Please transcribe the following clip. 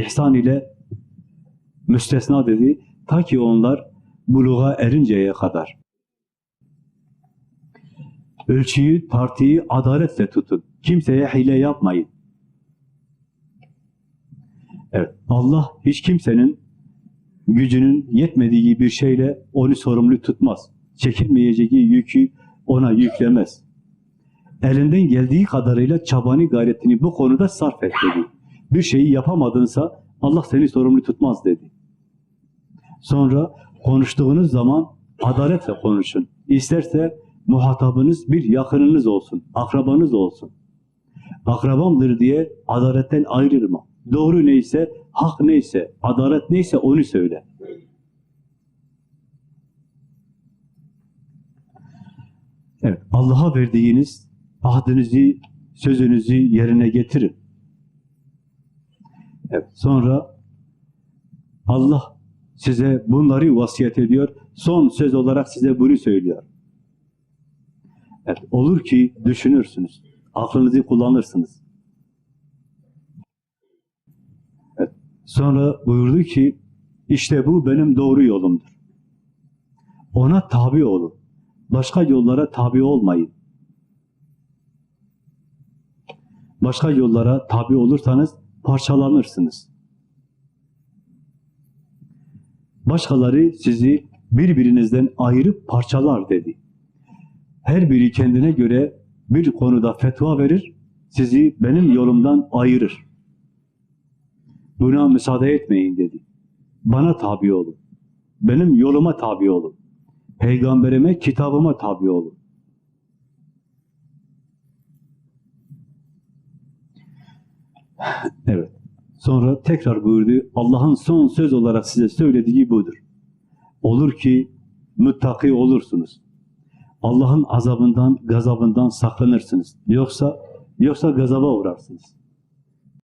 ihsan ile müstesna dedi. Ta ki onlar buluğa erinceye kadar. Ölçüyü, tartıyı adaletle tutun. Kimseye hile yapmayın. Evet, Allah hiç kimsenin gücünün yetmediği bir şeyle onu sorumlu tutmaz. Çekilmeyeceği yükü ona yüklemez. Elinden geldiği kadarıyla çabanı, gayretini bu konuda sarf et dedi. Bir şeyi yapamadınsa Allah seni sorumlu tutmaz dedi. Sonra konuştuğunuz zaman adaletle konuşun. İsterse muhatabınız bir yakınınız olsun, akrabanız olsun. Akrabamdır diye adaletten ayrılma. Doğru neyse, hak neyse, adalet neyse onu söyle. Evet, Allah'a verdiğiniz ahdinizi, sözünüzü yerine getirin. Evet, sonra Allah size bunları vasiyet ediyor. Son söz olarak size bunu söylüyor. Evet, olur ki düşünürsünüz. Aklınızı kullanırsınız. Evet, sonra buyurdu ki işte bu benim doğru yolumdur. Ona tabi olun. Başka yollara tabi olmayın. Başka yollara tabi olursanız parçalanırsınız. Başkaları sizi birbirinizden ayırıp parçalar dedi. Her biri kendine göre bir konuda fetva verir, sizi benim yolumdan ayırır. Buna müsaade etmeyin dedi. Bana tabi olun. Benim yoluma tabi olun. Peygamberime, kitabıma tabi olun. Evet. Sonra tekrar buyurdu. Allah'ın son söz olarak size söylediği budur. Olur ki muttaki olursunuz. Allah'ın azabından, gazabından saklanırsınız. Yoksa yoksa gazaba uğrarsınız.